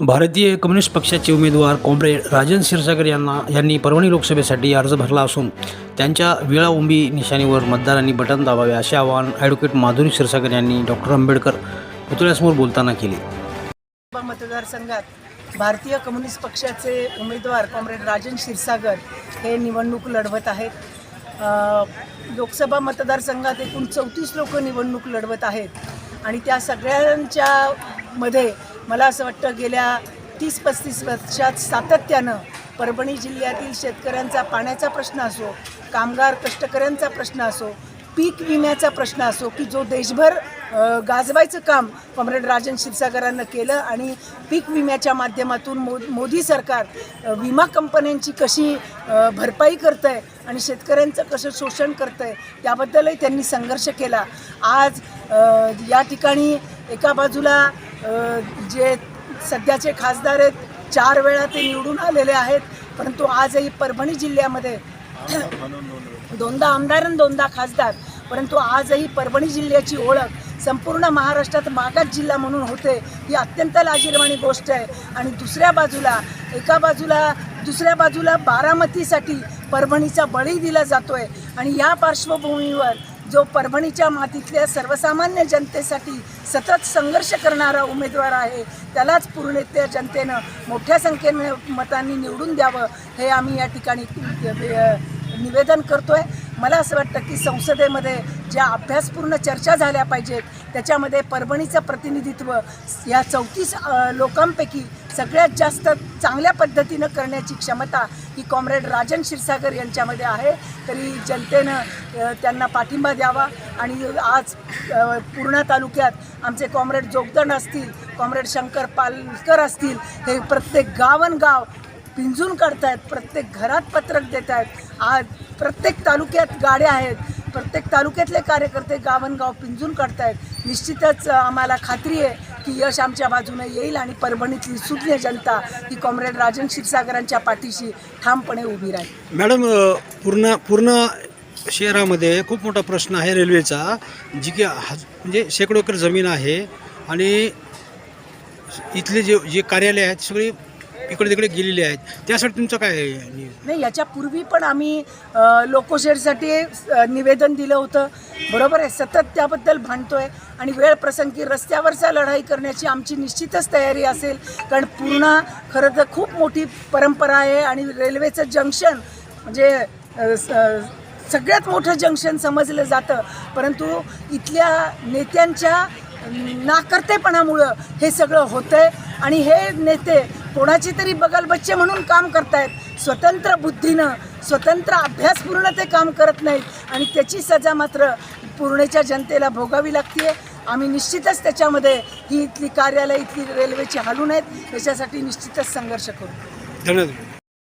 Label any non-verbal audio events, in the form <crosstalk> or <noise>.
भारतीय कम्युनिस्ट पक्षाचे उमेदवार कॉम्रेड राजन क्षीरसागर यांना यांनी परभणी लोकसभेसाठी अर्ज भरला असून त्यांच्या विळाउंबी निशाणीवर मतदारांनी बटन दाबावे असे आवाहन ॲडव्होकेट माधुरी क्षीरसागर यांनी डॉक्टर आंबेडकर पुतळ्यासमोर बोलताना केले. लोकसभा मतदारसंघात भारतीय कम्युनिस्ट पक्षाचे उमेदवार कॉम्रेड राजन क्षीरसागर हे निवडणूक लढवत आहेत. लोकसभा मतदारसंघात एकूण चौतीस लोक निवडणूक लढवत आहेत आणि त्या सगळ्यांच्या मध्ये मला असं वाटतं गेल्या तीस पस्तीस वर्षात सातत्यानं परभणी जिल्ह्यातील शेतकऱ्यांचा पाण्याचा प्रश्न असो कामगार कष्टकऱ्यांचा प्रश्न असो पीक विम्याचा प्रश्न असो की जो देशभर गाजवायचं काम कॉम्रेड राजन क्षीरसागरांना केलं आणि पीक विम्याच्या माध्यमातून मो मोदी सरकार विमा कंपन्यांची कशी भरपाई करतं आहे आणि शेतकऱ्यांचं कसं शोषण करतं आहे त्याबद्दलही त्यांनी संघर्ष केला. आज या ठिकाणी एका बाजूला जे सध्याचे खासदार आहेत चार वेळा ते निवडून आलेले आहेत परंतु आजही परभणी जिल्ह्यामध्ये <clears throat> दोनदा आमदार आणि दोनदा खासदार. परंतु आजही परभणी जिल्ह्याची ओळख संपूर्ण महाराष्ट्रात मागास जिल्हा म्हणून होते ही अत्यंत लाजीरवाणी गोष्ट आहे. आणि दुसऱ्या बाजूला एका बाजूला दुसऱ्या बाजूला बारामतीसाठी परभणीचा बळी दिला जातो आहे आणि या पार्श्वभूमीवर जो परभणीच्या मातीतल्या सर्वसामान्य जनतेसाठी सतत संघर्ष करणारा उमेदवार आहे त्यालाच पूर्णत्या जनतेनं मोठ्या संख्येने मतांनी निवडून द्यावं हे आम्ही या ठिकाणी निवेदन करतो आहे मला असं वाटतं की संसदेमध्ये ज्या अभ्यासपूर्ण चर्चा झाल्या पाहिजेत त्याच्यामध्ये परभणीचं प्रतिनिधित्व या चौतीस लोकांपैकी सगळ्यात जास्त चांगल्या पद्धतीनं करण्याची क्षमता ही कॉम्रेड राजन क्षीरसागर यांच्यामध्ये आहे. तरी जनतेनं त्यांना पाठिंबा द्यावा आणि आज पूर्णा तालुक्यात आमचे कॉम्रेड जोगदण असतील कॉम्रेड शंकर पालकर असतील हे प्रत्येक गावनगाव पिंजून काढतायत प्रत्येक घरात पत्रक देत आहेत आज प्रत्येक तालुक्यात गाड्या आहेत. प्रत्येक तालुक्यातले कार्यकर्ते गावनगाव पिंजून काढतायत. निश्चितच आम्हाला खात्री आहे की यश आमच्या बाजूने येईल आणि परभणीतली सुज्ञ जनता ही कॉम्रेड राजन क्षीरसागरांच्या पाठीशी ठामपणे उभी राहील. मॅडम पूर्ण पूर्ण शहरामध्ये खूप मोठा प्रश्न आहे रेल्वेचा जी की हज म्हणजे शेकडो एकर जमीन आहे आणि इथले जे जे कार्यालय आहेत सगळे इकडे तिकडे गेलेले आहेत. त्यासाठी तुमचं काय नाही याच्यापूर्वी पण आम्ही अ, लोकोशेडसाठी निवेदन दिलं होतं. बरोबर आहे? सतत त्याबद्दल भांडतोय. आणि वेळ प्रसंगी रस्त्यावरचा लढाई करण्याची आमची निश्चितच तयारी असेल. कारण पूर्ण खरं तर खूप मोठी परंपरा आहे आणि रेल्वेचं जंक्शन म्हणजे स- सगळ्यात मोठं जंक्शन समजलं जातं. परंतु इथल्या नेत्यांच्या नाकर्तेपणामुळं हे सगळं होतंय. आणि हे नेते कोणाची तरी बगल बच्चे म्हणून काम करतायत. स्वतंत्र बुद्धीनं स्वतंत्र अभ्यासपूर्ण ते काम करत नाहीत. आणि त्याची सजा मात्र पूर्णेच्या जनतेला भोगावी लागते आम्ही निश्चितच त्याच्यामध्ये ही इथली कार्यालय इथली रेल्वेची हालून आहेत. याच्यासाठी निश्चितच संघर्ष करू. धन्यवाद.